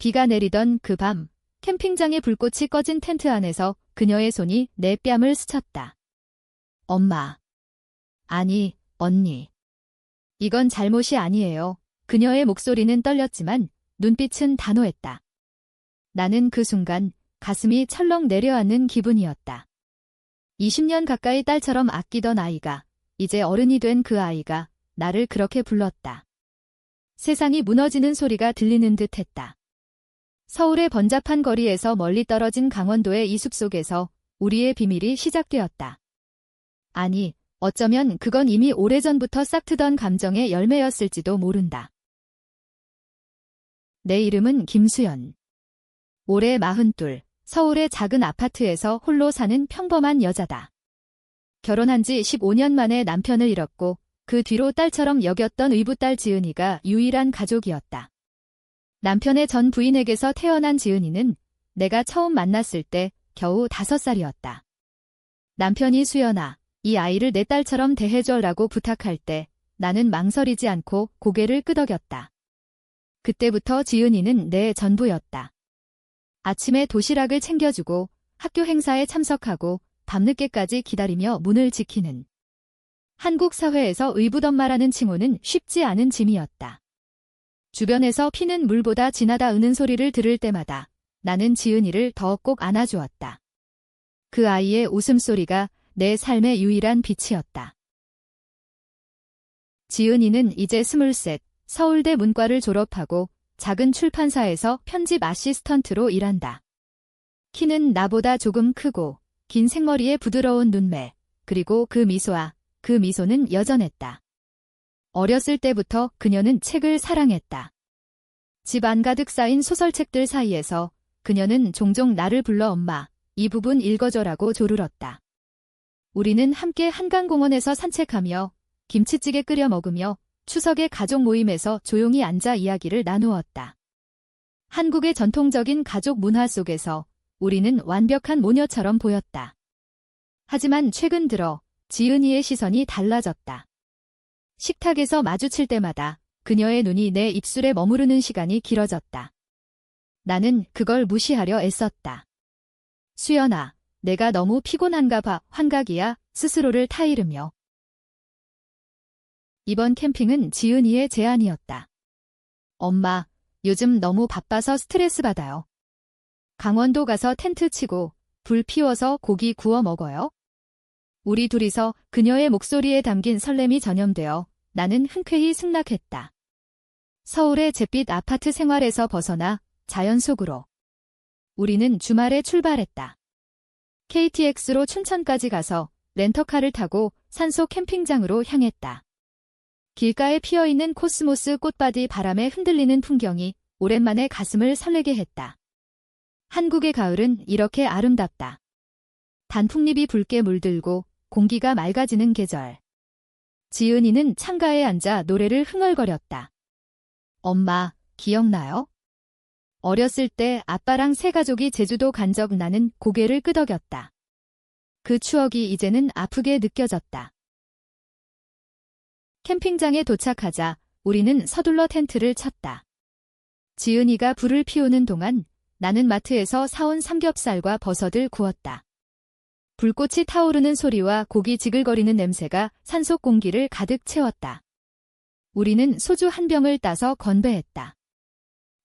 비가 내리던 그 밤, 캠핑장의 불꽃이 꺼진 텐트 안에서 그녀의 손이 내 뺨을 스쳤다. 엄마. 아니, 언니. 이건 잘못이 아니에요. 그녀의 목소리는 떨렸지만 눈빛은 단호했다. 나는 그 순간 가슴이 철렁 내려앉는 기분이었다. 20년 가까이 딸처럼 아끼던 아이가, 이제 어른이 된 그 아이가 나를 그렇게 불렀다. 세상이 무너지는 소리가 들리는 듯 했다. 서울의 번잡한 거리에서 멀리 떨어진 강원도의 이숲 속에서 우리의 비밀이 시작되었다. 아니, 어쩌면 그건 이미 오래전부터 싹트던 감정의 열매였을지도 모른다. 내 이름은 김수연. 올해 마흔둘, 서울의 작은 아파트에서 홀로 사는 평범한 여자다. 결혼한 지 15년 만에 남편을 잃었고 그 뒤로 딸처럼 여겼던 의붓딸 지은이가 유일한 가족이었다. 남편의 전 부인에게서 태어난 지은이는 내가 처음 만났을 때 겨우 다섯 살이었다. 남편이 수연아, 이 아이를 내 딸처럼 대해줘라고 부탁할 때 나는 망설이지 않고 고개를 끄덕였다. 그때부터 지은이는 내 전부였다. 아침에 도시락을 챙겨주고 학교 행사에 참석하고 밤늦게까지 기다리며 문을 지키는 한국 사회에서 의붓엄마라는 칭호는 쉽지 않은 짐이었다. 주변에서 피는 물보다 진하다 으는 소리를 들을 때마다 나는 지은이를 더 꼭 안아주었다. 그 아이의 웃음소리가 내 삶의 유일한 빛이었다. 지은이는 이제 스물셋, 서울대 문과를 졸업하고 작은 출판사에서 편집 아시스턴트로 일한다. 키는 나보다 조금 크고 긴 생머리에 부드러운 눈매, 그리고 그 미소와 그 미소는 여전했다. 어렸을 때부터 그녀는 책을 사랑했다. 집 안 가득 쌓인 소설책들 사이에서 그녀는 종종 나를 불러 엄마, 이 부분 읽어줘라고 조르렀다. 우리는 함께 한강공원에서 산책하며 김치찌개 끓여 먹으며 추석의 가족 모임에서 조용히 앉아 이야기를 나누었다. 한국의 전통적인 가족 문화 속에서 우리는 완벽한 모녀처럼 보였다. 하지만 최근 들어 지은이의 시선이 달라졌다. 식탁에서 마주칠 때마다 그녀의 눈이 내 입술에 머무르는 시간이 길어졌다. 나는 그걸 무시하려 애썼다. 수연아, 내가 너무 피곤한가 봐, 환각이야, 스스로를 타이르며. 이번 캠핑은 지은이의 제안이었다. 엄마, 요즘 너무 바빠서 스트레스 받아요. 강원도 가서 텐트 치고 불 피워서 고기 구워 먹어요. 우리 둘이서 그녀의 목소리에 담긴 설렘이 전염되어 나는 흔쾌히 승낙했다. 서울의 잿빛 아파트 생활에서 벗어나 자연 속으로. 우리는 주말에 출발했다. KTX로 춘천까지 가서 렌터카를 타고 산소 캠핑장으로 향했다. 길가에 피어있는 코스모스 꽃밭이 바람에 흔들리는 풍경이 오랜만에 가슴을 설레게 했다. 한국의 가을은 이렇게 아름답다. 단풍잎이 붉게 물들고 공기가 맑아지는 계절. 지은이는 창가에 앉아 노래를 흥얼거렸다. 엄마, 기억나요? 어렸을 때 아빠랑 새 가족이 제주도 간 적 나는 고개를 끄덕였다. 그 추억이 이제는 아프게 느껴졌다. 캠핑장에 도착하자 우리는 서둘러 텐트를 쳤다. 지은이가 불을 피우는 동안 나는 마트에서 사온 삼겹살과 버섯을 구웠다. 불꽃이 타오르는 소리와 고기 지글거리는 냄새가 산속 공기를 가득 채웠다. 우리는 소주 한 병을 따서 건배했다.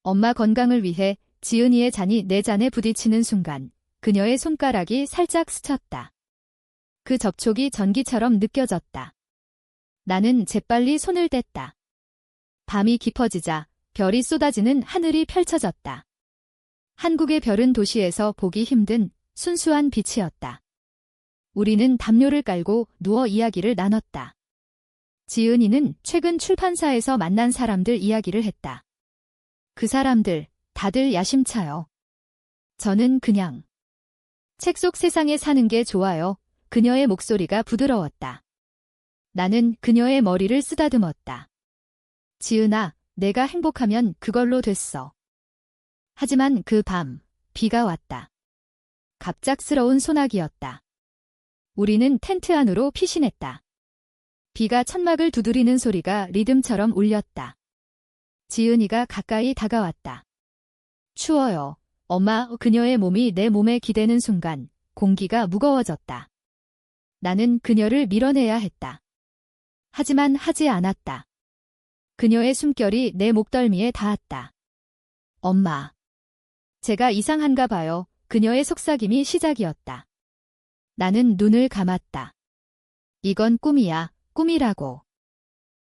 엄마 건강을 위해 지은이의 잔이 내 잔에 부딪히는 순간 그녀의 손가락이 살짝 스쳤다. 그 접촉이 전기처럼 느껴졌다. 나는 재빨리 손을 뗐다. 밤이 깊어지자 별이 쏟아지는 하늘이 펼쳐졌다. 한국의 별은 도시에서 보기 힘든 순수한 빛이었다. 우리는 담요를 깔고 누워 이야기를 나눴다. 지은이는 최근 출판사에서 만난 사람들 이야기를 했다. 그 사람들 다들 야심차요. 저는 그냥 책 속 세상에 사는 게 좋아요. 그녀의 목소리가 부드러웠다. 나는 그녀의 머리를 쓰다듬었다. 지은아, 내가 행복하면 그걸로 됐어. 하지만 그 밤, 비가 왔다. 갑작스러운 소나기였다. 우리는 텐트 안으로 피신했다. 비가 천막을 두드리는 소리가 리듬처럼 울렸다. 지은이가 가까이 다가왔다. 추워요. 엄마, 그녀의 몸이 내 몸에 기대는 순간 공기가 무거워졌다. 나는 그녀를 밀어내야 했다. 하지만 하지 않았다. 그녀의 숨결이 내 목덜미에 닿았다. 엄마. 제가 이상한가 봐요. 그녀의 속삭임이 시작이었다. 나는 눈을 감았다. 이건 꿈이야, 꿈이라고.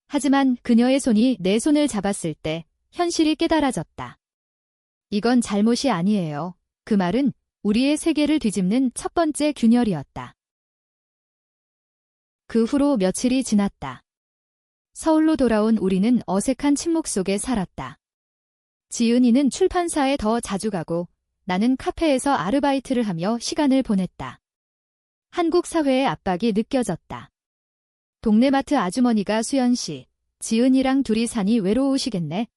하지만 그녀의 손이 내 손을 잡았을 때 현실이 깨달아졌다. 이건 잘못이 아니에요. 그 말은 우리의 세계를 뒤집는 첫 번째 균열이었다. 그 후로 며칠이 지났다. 서울로 돌아온 우리는 어색한 침묵 속에 살았다. 지은이는 출판사에 더 자주 가고 나는 카페에서 아르바이트를 하며 시간을 보냈다. 한국 사회의 압박이 느껴졌다. 동네 마트 아주머니가 수연 씨, 지은이랑 둘이 사니 외로우시겠네.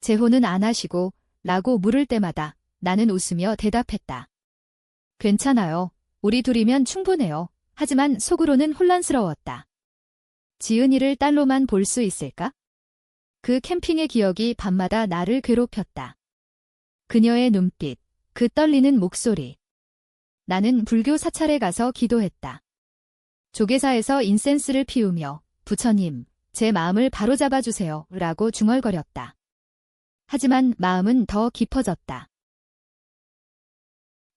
재혼은 안 하시고 라고 물을 때마다 나는 웃으며 대답했다. 괜찮아요. 우리 둘이면 충분해요. 하지만 속으로는 혼란스러웠다. 지은이를 딸로만 볼 수 있을까? 그 캠핑의 기억이 밤마다 나를 괴롭혔다. 그녀의 눈빛, 그 떨리는 목소리. 나는 불교 사찰에 가서 기도했다. 조계사에서 인센스를 피우며 부처님, 제 마음을 바로잡아 주세요. 라고 중얼거렸다. 하지만 마음은 더 깊어졌다.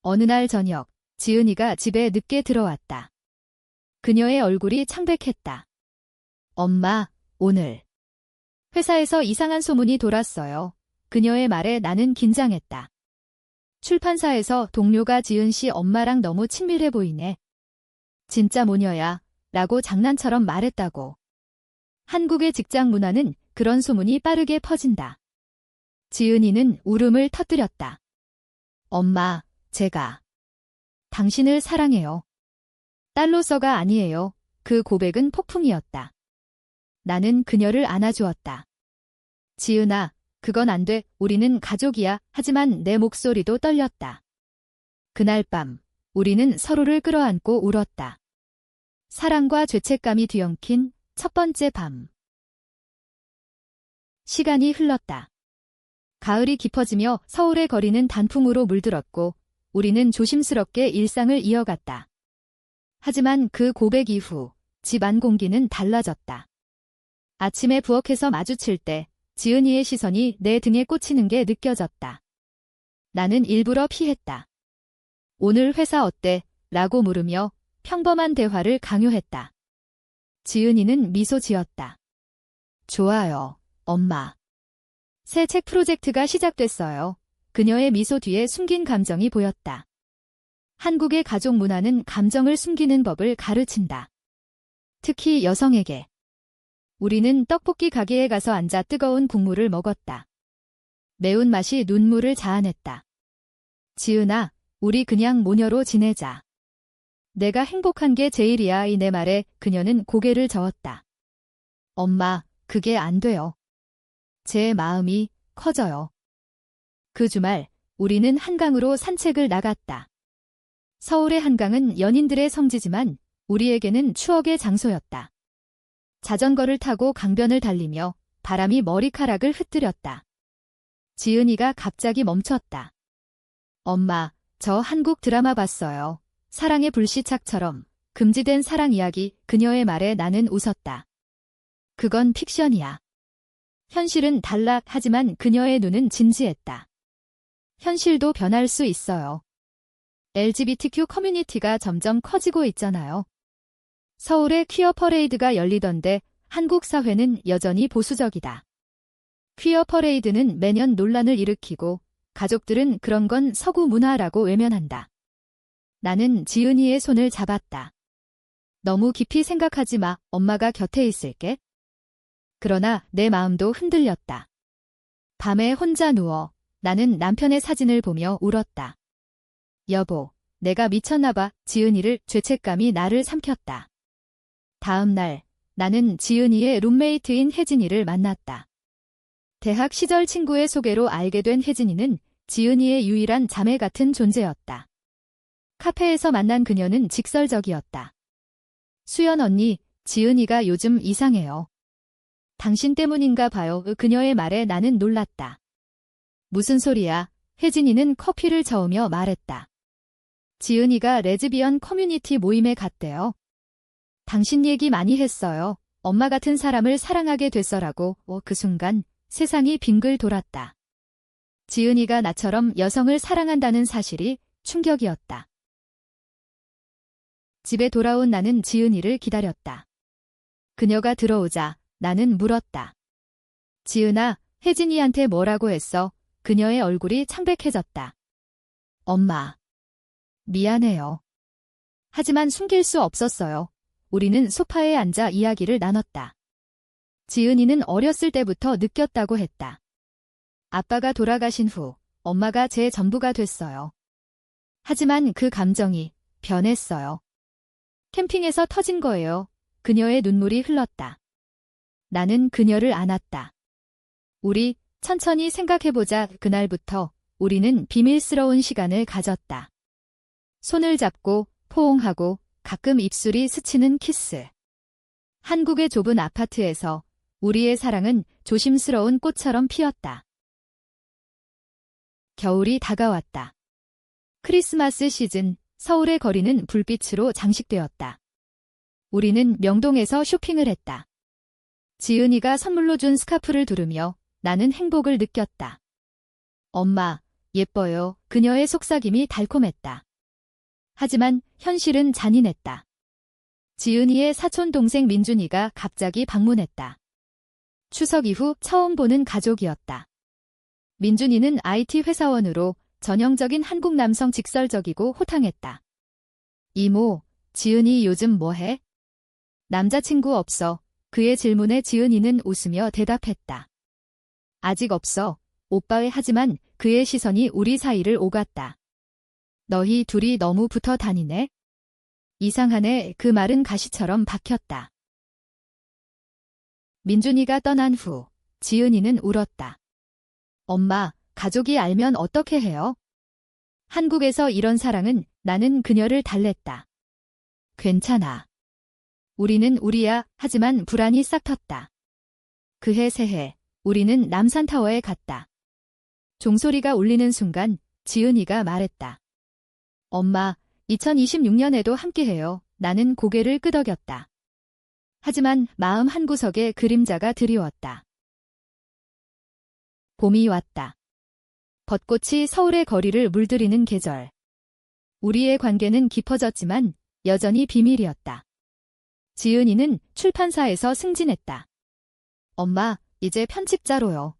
어느 날 저녁, 지은이가 집에 늦게 들어왔다. 그녀의 얼굴이 창백했다. 엄마, 오늘. 회사에서 이상한 소문이 돌았어요. 그녀의 말에 나는 긴장했다. 출판사에서 동료가 지은 씨 엄마랑 너무 친밀해 보이네. 진짜 모녀야. 라고 장난처럼 말했다고. 한국의 직장 문화는 그런 소문이 빠르게 퍼진다. 지은이는 울음을 터뜨렸다. 엄마, 제가 당신을 사랑해요. 딸로서가 아니에요. 그 고백은 폭풍이었다. 나는 그녀를 안아주었다. 지은아, 그건 안 돼. 우리는 가족이야. 하지만 내 목소리도 떨렸다. 그날 밤, 우리는 서로를 끌어안고 울었다. 사랑과 죄책감이 뒤엉킨 첫 번째 밤. 시간이 흘렀다. 가을이 깊어지며 서울의 거리는 단풍으로 물들었고 우리는 조심스럽게 일상을 이어갔다. 하지만 그 고백 이후 집안 공기는 달라졌다. 아침에 부엌에서 마주칠 때 지은이의 시선이 내 등에 꽂히는 게 느껴졌다. 나는 일부러 피했다. 오늘 회사 어때? 라고 물으며 평범한 대화를 강요했다. 지은이는 미소 지었다. 좋아요, 엄마. 새 책 프로젝트가 시작됐어요. 그녀의 미소 뒤에 숨긴 감정이 보였다. 한국의 가족 문화는 감정을 숨기는 법을 가르친다. 특히 여성에게. 우리는 떡볶이 가게에 가서 앉아 뜨거운 국물을 먹었다. 매운맛이 눈물을 자아냈다. 지은아, 우리 그냥 모녀로 지내자. 내가 행복한 게 제일이야 이 내 말에 그녀는 고개를 저었다. 엄마, 그게 안 돼요. 제 마음이 커져요. 그 주말 우리는 한강으로 산책을 나갔다. 서울의 한강은 연인들의 성지지만 우리에게는 추억의 장소였다. 자전거를 타고 강변을 달리며 바람이 머리카락을 흩뜨렸다. 지은이가 갑자기 멈췄다. 엄마, 저 한국 드라마 봤어요. 사랑의 불시착처럼 금지된 사랑 이야기 그녀의 말에 나는 웃었다. 그건 픽션이야. 현실은 달라 하지만 그녀의 눈은 진지했다. 현실도 변할 수 있어요. LGBTQ 커뮤니티가 점점 커지고 있잖아요. 서울에 퀴어 퍼레이드가 열리던데 한국 사회는 여전히 보수적이다. 퀴어 퍼레이드는 매년 논란을 일으키고 가족들은 그런 건 서구 문화라고 외면한다. 나는 지은이의 손을 잡았다. 너무 깊이 생각하지 마. 엄마가 곁에 있을게. 그러나 내 마음도 흔들렸다. 밤에 혼자 누워 나는 남편의 사진을 보며 울었다. 여보, 내가 미쳤나봐. 지은이를 죄책감이 나를 삼켰다. 다음 날 나는 지은이의 룸메이트인 혜진이를 만났다. 대학 시절 친구의 소개로 알게 된 혜진이는 지은이의 유일한 자매 같은 존재였다. 카페에서 만난 그녀는 직설적이었다. 수연 언니, 지은이가 요즘 이상해요. 당신 때문인가 봐요. 그녀의 말에 나는 놀랐다. 무슨 소리야. 혜진이는 커피를 저으며 말했다. 지은이가 레즈비언 커뮤니티 모임에 갔대요. 당신 얘기 많이 했어요. 엄마 같은 사람을 사랑하게 됐어라고 어, 그 순간 세상이 빙글 돌았다. 지은이가 나처럼 여성을 사랑한다는 사실이 충격이었다. 집에 돌아온 나는 지은이를 기다렸다. 그녀가 들어오자 나는 물었다. 지은아, 혜진이한테 뭐라고 했어? 그녀의 얼굴이 창백해졌다. 엄마. 미안해요. 하지만 숨길 수 없었어요. 우리는 소파에 앉아 이야기를 나눴다. 지은이는 어렸을 때부터 느꼈다고 했다. 아빠가 돌아가신 후 엄마가 제 전부가 됐어요. 하지만 그 감정이 변했어요. 캠핑에서 터진 거예요. 그녀의 눈물이 흘렀다. 나는 그녀를 안았다. 우리 천천히 생각해보자. 그날부터 우리는 비밀스러운 시간을 가졌다. 손을 잡고 포옹하고 가끔 입술이 스치는 키스. 한국의 좁은 아파트에서 우리의 사랑은 조심스러운 꽃처럼 피었다. 겨울이 다가왔다. 크리스마스 시즌, 서울의 거리는 불빛으로 장식되었다. 우리는 명동에서 쇼핑을 했다. 지은이가 선물로 준 스카프를 두르며 나는 행복을 느꼈다. 엄마, 예뻐요. 그녀의 속삭임이 달콤했다. 하지만 현실은 잔인했다. 지은이의 사촌 동생 민준이가 갑자기 방문했다. 추석 이후 처음 보는 가족이었다. 민준이는 IT 회사원으로 전형적인 한국 남성 직설적이고 호탕했다. 이모, 지은이 요즘 뭐해? 남자친구 없어. 그의 질문에 지은이는 웃으며 대답했다. 아직 없어. 오빠의 하지만 그의 시선이 우리 사이를 오갔다. 너희 둘이 너무 붙어 다니네? 이상하네 그 말은 가시처럼 박혔다. 민준이가 떠난 후 지은이는 울었다. 엄마, 가족이 알면 어떻게 해요? 한국에서 이런 사랑은 나는 그녀를 달랬다. 괜찮아. 우리는 우리야 하지만 불안이 싹 텄다. 그해 새해 우리는 남산타워에 갔다. 종소리가 울리는 순간 지은이가 말했다. 엄마, 2026년에도 함께해요. 나는 고개를 끄덕였다. 하지만 마음 한구석에 그림자가 드리웠다. 봄이 왔다. 벚꽃이 서울의 거리를 물들이는 계절. 우리의 관계는 깊어졌지만 여전히 비밀이었다. 지은이는 출판사에서 승진했다. 엄마, 이제 편집자로요.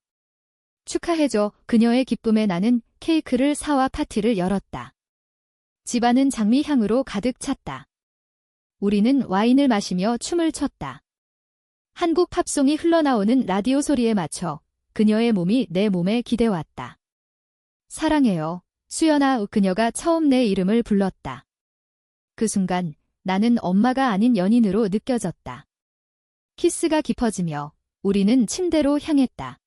축하해줘. 그녀의 기쁨에 나는 케이크를 사와 파티를 열었다. 집안은 장미향으로 가득 찼다. 우리는 와인을 마시며 춤을 췄다. 한국 팝송이 흘러나오는 라디오 소리에 맞춰 그녀의 몸이 내 몸에 기대왔다. 사랑해요. 수연아, 그녀가 처음 내 이름을 불렀다. 그 순간 나는 엄마가 아닌 연인으로 느껴졌다. 키스가 깊어지며 우리는 침대로 향했다.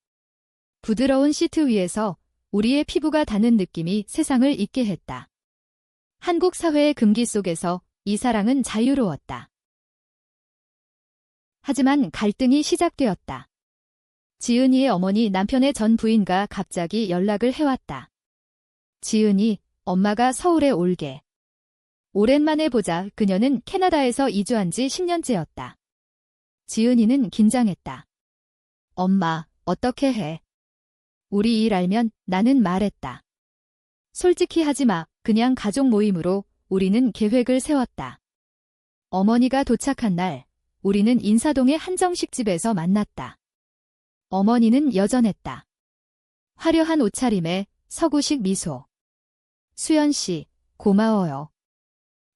부드러운 시트 위에서 우리의 피부가 닿는 느낌이 세상을 잊게 했다. 한국 사회의 금기 속에서 이 사랑은 자유로웠다. 하지만 갈등이 시작되었다. 지은이의 어머니 남편의 전 부인과 갑자기 연락을 해왔다. 지은이, 엄마가 서울에 올게. 오랜만에 보자 그녀는 캐나다에서 이주한 지 10년째였다. 지은이는 긴장했다. 엄마, 어떻게 해? 우리 일 알면 나는 말했다. 솔직히 하지 마. 그냥 가족 모임으로 우리는 계획을 세웠다. 어머니가 도착한 날, 우리는 인사동의 한정식 집에서 만났다. 어머니는 여전했다. 화려한 옷차림에 서구식 미소. 수연 씨, 고마워요.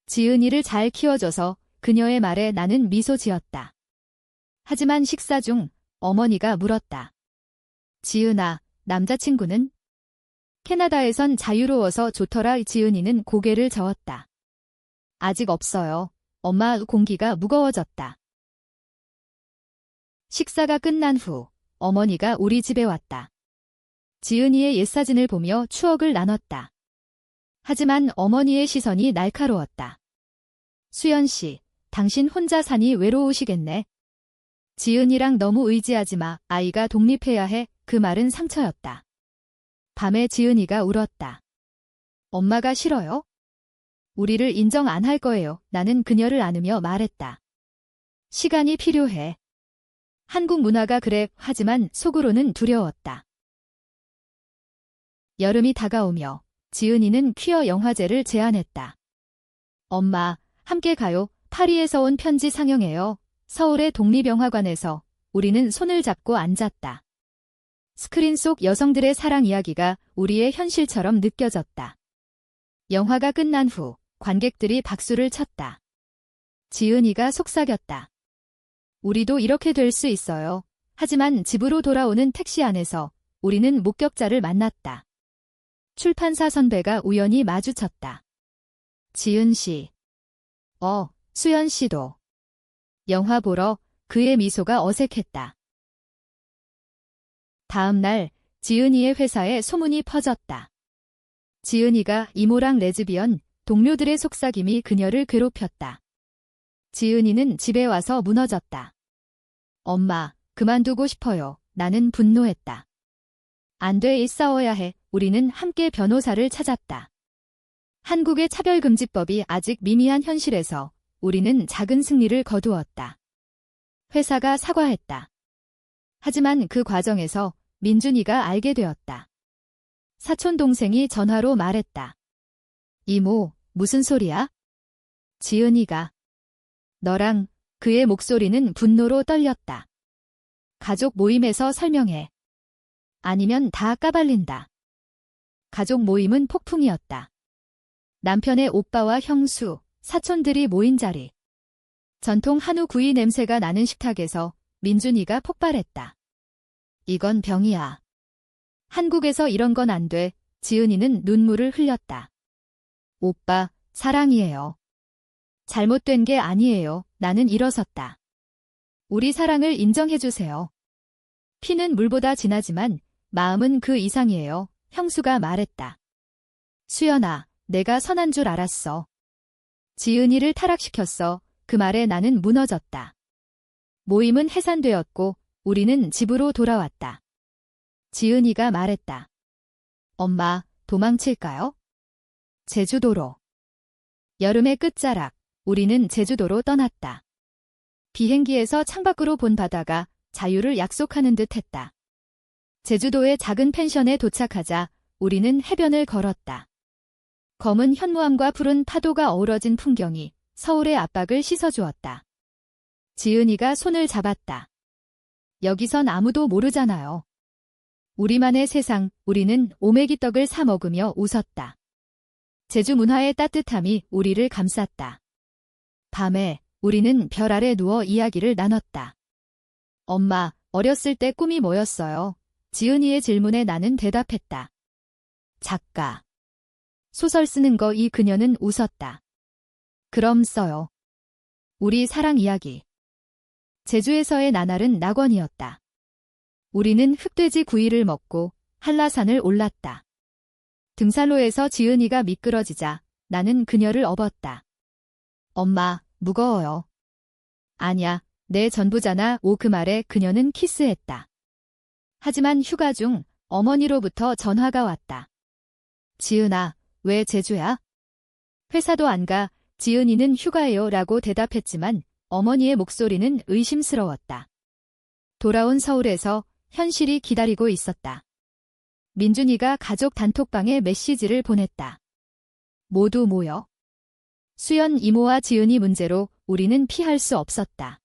지은이를 잘 키워줘서 그녀의 말에 나는 미소 지었다. 하지만 식사 중 어머니가 물었다. 지은아, 남자친구는? 캐나다에선 자유로워서 좋더라 지은이는 고개를 저었다. 아직 없어요. 엄마 공기가 무거워졌다. 식사가 끝난 후 어머니가 우리 집에 왔다. 지은이의 옛사진을 보며 추억을 나눴다. 하지만 어머니의 시선이 날카로웠다. 수연 씨, 당신 혼자 사니 외로우시겠네. 지은이랑 너무 의지하지 마. 아이가 독립해야 해. 그 말은 상처였다. 밤에 지은이가 울었다. 엄마가 싫어요? 우리를 인정 안 할 거예요. 나는 그녀를 안으며 말했다. 시간이 필요해. 한국 문화가 그래 하지만 속으로는 두려웠다. 여름이 다가오며 지은이는 퀴어 영화제를 제안했다. 엄마, 함께 가요. 파리에서 온 편지 상영해요. 서울의 독립영화관에서 우리는 손을 잡고 앉았다. 스크린 속 여성들의 사랑 이야기가 우리의 현실처럼 느껴졌다. 영화가 끝난 후 관객들이 박수를 쳤다. 지은이가 속삭였다. 우리도 이렇게 될 수 있어요. 하지만 집으로 돌아오는 택시 안에서 우리는 목격자를 만났다. 출판사 선배가 우연히 마주쳤다. 지은 씨. 어, 수연 씨도. 영화 보러 그의 미소가 어색했다. 다음 날 지은이의 회사에 소문이 퍼졌다. 지은이가 이모랑 레즈비언, 동료들의 속삭임이 그녀를 괴롭혔다. 지은이는 집에 와서 무너졌다. 엄마, 그만두고 싶어요. 나는 분노했다. 안 돼, 싸워야 해. 우리는 함께 변호사를 찾았다. 한국의 차별금지법이 아직 미미한 현실에서 우리는 작은 승리를 거두었다. 회사가 사과했다. 하지만 그 과정에서 민준이가 알게 되었다. 사촌 동생이 전화로 말했다. 이모, 무슨 소리야? 지은이가. 너랑 그의 목소리는 분노로 떨렸다. 가족 모임에서 설명해. 아니면 다 까발린다. 가족 모임은 폭풍이었다. 남편의 오빠와 형수, 사촌들이 모인 자리. 전통 한우 구이 냄새가 나는 식탁에서 민준이가 폭발했다. 이건 병이야. 한국에서 이런 건 안 돼. 지은이는 눈물을 흘렸다. 오빠, 사랑이에요. 잘못된 게 아니에요. 나는 일어섰다. 우리 사랑을 인정해주세요. 피는 물보다 진하지만 마음은 그 이상이에요. 형수가 말했다. 수연아, 내가 선한 줄 알았어. 지은이를 타락시켰어. 그 말에 나는 무너졌다. 모임은 해산되었고 우리는 집으로 돌아왔다. 지은이가 말했다. 엄마, 도망칠까요? 제주도로. 여름의 끝자락, 우리는 제주도로 떠났다. 비행기에서 창밖으로 본 바다가 자유를 약속하는 듯 했다. 제주도의 작은 펜션에 도착하자 우리는 해변을 걸었다. 검은 현무암과 푸른 파도가 어우러진 풍경이 서울의 압박을 씻어주었다. 지은이가 손을 잡았다. 여기선 아무도 모르잖아요. 우리만의 세상, 우리는 오메기 떡을 사 먹으며 웃었다. 제주 문화의 따뜻함이 우리를 감쌌다. 밤에 우리는 별 아래 누워 이야기를 나눴다. 엄마, 어렸을 때 꿈이 뭐였어요? 지은이의 질문에 나는 대답했다. 작가. 소설 쓰는 거 이 그녀는 웃었다. 그럼 써요. 우리 사랑 이야기. 제주에서의 나날은 낙원이었다. 우리는 흑돼지 구이를 먹고 한라산을 올랐다. 등산로에서 지은이가 미끄러지자 나는 그녀를 업었다. 엄마, 무거워요. 아냐, 내 전부잖아. 오 그 말에 그녀는 키스했다. 하지만 휴가 중 어머니로부터 전화가 왔다. 지은아, 왜 제주야? 회사도 안 가. 지은이는 휴가예요. 라고 대답했지만 어머니의 목소리는 의심스러웠다. 돌아온 서울에서 현실이 기다리고 있었다. 민준이가 가족 단톡방에 메시지를 보냈다. 모두 모여. 수연 이모와 지은이 문제로 우리는 피할 수 없었다.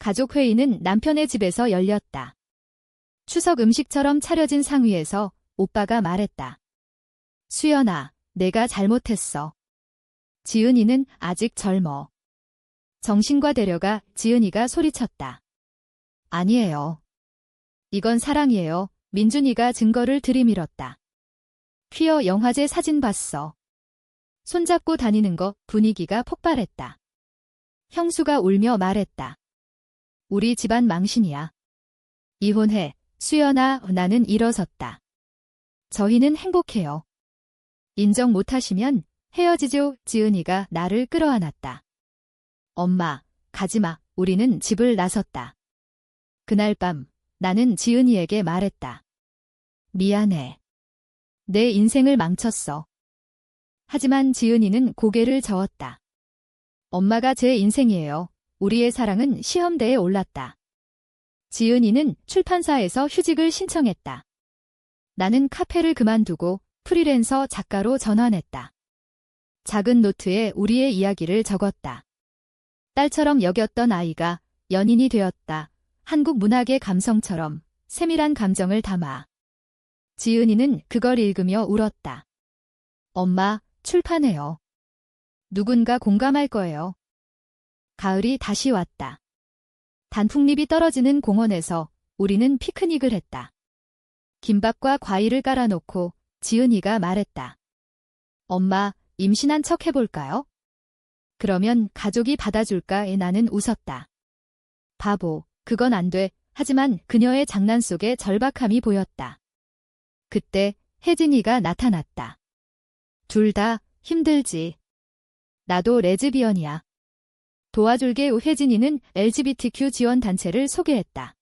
가족 회의는 남편의 집에서 열렸다. 추석 음식처럼 차려진 상위에서 오빠가 말했다. 수연아, 내가 잘못했어. 지은이는 아직 젊어. 정신과 데려가 지은이가 소리쳤다. 아니에요. 이건 사랑이에요. 민준이가 증거를 들이밀었다. 퀴어 영화제 사진 봤어. 손잡고 다니는 거 분위기가 폭발했다. 형수가 울며 말했다. 우리 집안 망신이야. 이혼해. 수연아, 나는 일어섰다. 저희는 행복해요. 인정 못하시면 헤어지죠. 지은이가 나를 끌어안았다. 엄마, 가지마. 우리는 집을 나섰다. 그날 밤 나는 지은이에게 말했다. 미안해. 내 인생을 망쳤어. 하지만 지은이는 고개를 저었다. 엄마가 제 인생이에요. 우리의 사랑은 시험대에 올랐다. 지은이는 출판사에서 휴직을 신청했다. 나는 카페를 그만두고 프리랜서 작가로 전환했다. 작은 노트에 우리의 이야기를 적었다. 딸처럼 여겼던 아이가 연인이 되었다. 한국 문학의 감성처럼 세밀한 감정을 담아. 지은이는 그걸 읽으며 울었다. 엄마, 출판해요. 누군가 공감할 거예요. 가을이 다시 왔다. 단풍잎이 떨어지는 공원에서 우리는 피크닉을 했다. 김밥과 과일을 깔아놓고 지은이가 말했다. 엄마, 임신한 척 해볼까요? 그러면 가족이 받아줄까에 나는 웃었다. 바보, 그건 안 돼. 하지만 그녀의 장난 속에 절박함이 보였다. 그때 혜진이가 나타났다. 둘 다 힘들지. 나도 레즈비언이야. 도와줄게 혜진이는 LGBTQ 지원 단체를 소개했다.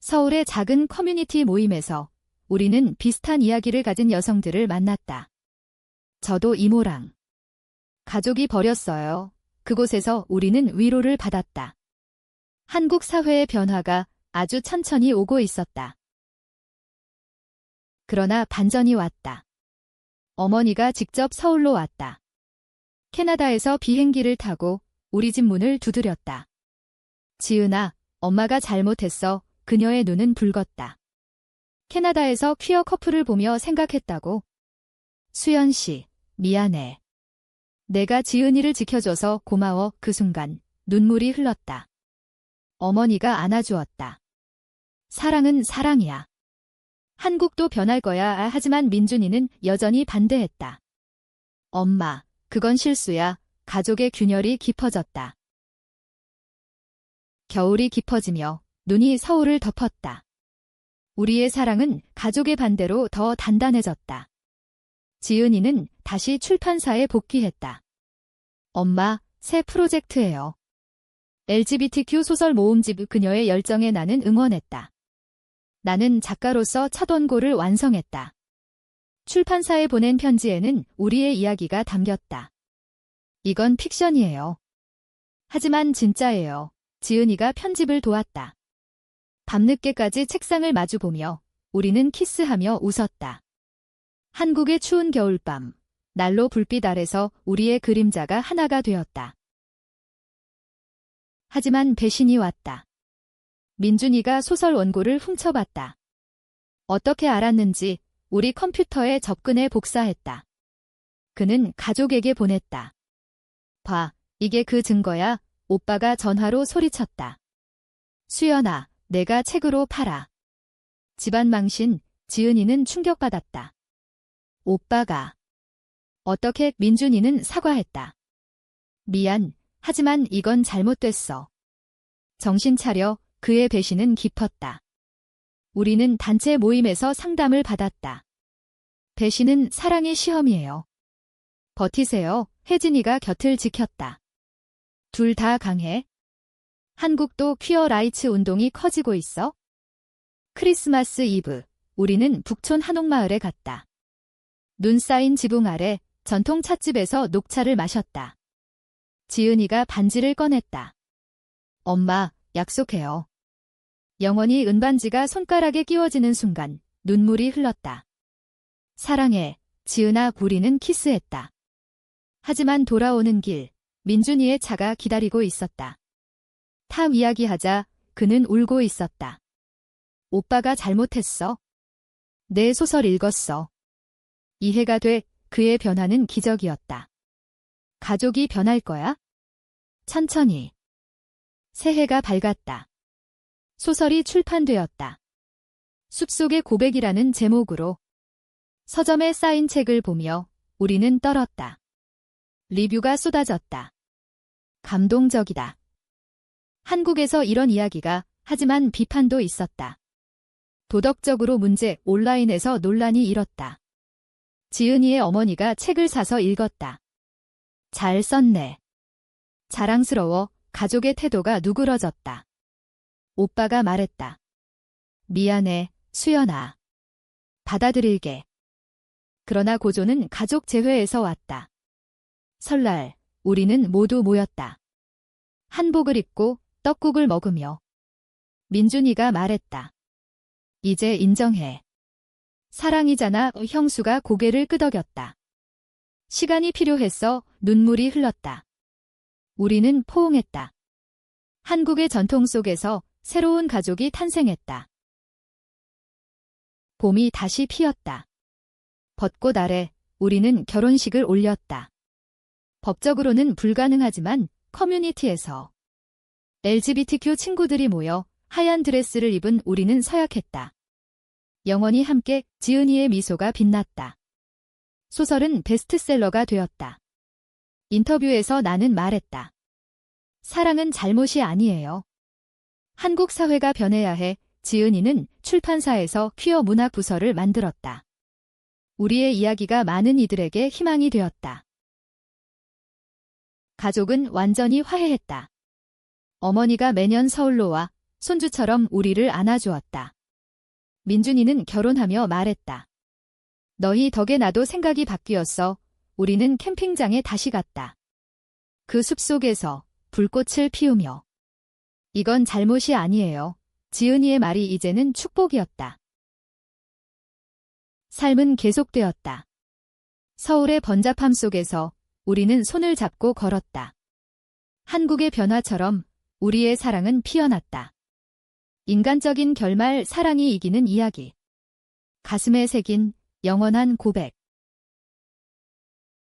서울의 작은 커뮤니티 모임에서 우리는 비슷한 이야기를 가진 여성들을 만났다. 저도 이모랑 가족이 버렸어요. 그곳에서 우리는 위로를 받았다. 한국 사회의 변화가 아주 천천히 오고 있었다. 그러나 반전이 왔다. 어머니가 직접 서울로 왔다. 캐나다에서 비행기를 타고 우리 집 문을 두드렸다. 지은아, 엄마가 잘못했어. 그녀의 눈은 붉었다. 캐나다에서 퀴어 커플을 보며 생각했다고. 수연 씨, 미안해. 내가 지은이를 지켜줘서 고마워. 그 순간 눈물이 흘렀다. 어머니가 안아주었다. 사랑은 사랑이야. 한국도 변할 거야. 아, 하지만 민준이는 여전히 반대했다. 엄마, 그건 실수야. 가족의 균열이 깊어졌다. 겨울이 깊어지며 눈이 서울을 덮었다. 우리의 사랑은 가족의 반대로 더 단단해졌다. 지은이는 다시 출판사에 복귀했다. 엄마, 새 프로젝트예요. LGBTQ 소설 모음집 그녀의 열정에 나는 응원했다. 나는 작가로서 첫 원고를 완성했다. 출판사에 보낸 편지에는 우리의 이야기가 담겼다. 이건 픽션이에요. 하지만 진짜예요. 지은이가 편집을 도왔다. 밤늦게까지 책상을 마주보며 우리는 키스하며 웃었다. 한국의 추운 겨울밤, 난로 불빛 아래서 우리의 그림자가 하나가 되었다. 하지만 배신이 왔다. 민준이가 소설 원고를 훔쳐봤다. 어떻게 알았는지 우리 컴퓨터에 접근해 복사했다. 그는 가족에게 보냈다. 봐, 이게 그 증거야. 오빠가 전화로 소리쳤다. 수연아, 내가 책으로 팔아. 집안 망신, 지은이는 충격받았다. 오빠가. 어떻게 민준이는 사과했다. 미안, 하지만 이건 잘못됐어. 정신 차려, 그의 배신은 깊었다. 우리는 단체 모임에서 상담을 받았다. 배신은 사랑의 시험이에요. 버티세요. 혜진이가 곁을 지켰다. 둘 다 강해. 한국도 퀴어 라이츠 운동이 커지고 있어? 크리스마스 이브, 우리는 북촌 한옥마을에 갔다. 눈 쌓인 지붕 아래 전통 찻집에서 녹차를 마셨다. 지은이가 반지를 꺼냈다. 엄마, 약속해요. 영원히 은반지가 손가락에 끼워지는 순간 눈물이 흘렀다. 사랑해, 지은아 우리는 키스했다. 하지만 돌아오는 길, 민준이의 차가 기다리고 있었다. 타 이야기하자 그는 울고 있었다. 오빠가 잘못했어. 내 소설 읽었어. 이해가 돼 그의 변화는 기적이었다. 가족이 변할 거야? 천천히. 새해가 밝았다. 소설이 출판되었다. 숲속의 고백이라는 제목으로 서점에 쌓인 책을 보며 우리는 떨었다. 리뷰가 쏟아졌다. 감동적이다. 한국에서 이런 이야기가 하지만 비판도 있었다. 도덕적으로 문제 온라인에서 논란이 일었다. 지은이의 어머니가 책을 사서 읽었다. 잘 썼네. 자랑스러워 가족의 태도가 누그러졌다. 오빠가 말했다. 미안해, 수연아. 받아들일게. 그러나 고조는 가족 재회에서 왔다. 설날, 우리는 모두 모였다. 한복을 입고 떡국을 먹으며 민준이가 말했다. 이제 인정해. 사랑이잖아. 형수가 고개를 끄덕였다. 시간이 필요했어. 눈물이 흘렀다. 우리는 포옹했다. 한국의 전통 속에서 새로운 가족이 탄생했다. 봄이 다시 피었다. 벚꽃 아래 우리는 결혼식을 올렸다. 법적으로는 불가능하지만 커뮤니티에서 LGBTQ 친구들이 모여 하얀 드레스를 입은 우리는 서약했다. 영원히 함께 지은이의 미소가 빛났다. 소설은 베스트셀러가 되었다. 인터뷰에서 나는 말했다. 사랑은 잘못이 아니에요. 한국 사회가 변해야 해 지은이는 출판사에서 퀴어 문학 부서를 만들었다. 우리의 이야기가 많은 이들에게 희망이 되었다. 가족은 완전히 화해했다. 어머니가 매년 서울로 와 손주처럼 우리를 안아주었다. 민준이는 결혼하며 말했다. 너희 덕에 나도 생각이 바뀌었어. 우리는 캠핑장에 다시 갔다. 그 숲속에서 불꽃을 피우며. 이건 잘못이 아니에요. 지은이의 말이 이제는 축복이었다. 삶은 계속되었다. 서울의 번잡함 속에서 우리는 손을 잡고 걸었다. 한국의 변화처럼 우리의 사랑은 피어났다. 인간적인 결말 사랑이 이기는 이야기. 가슴에 새긴 영원한 고백.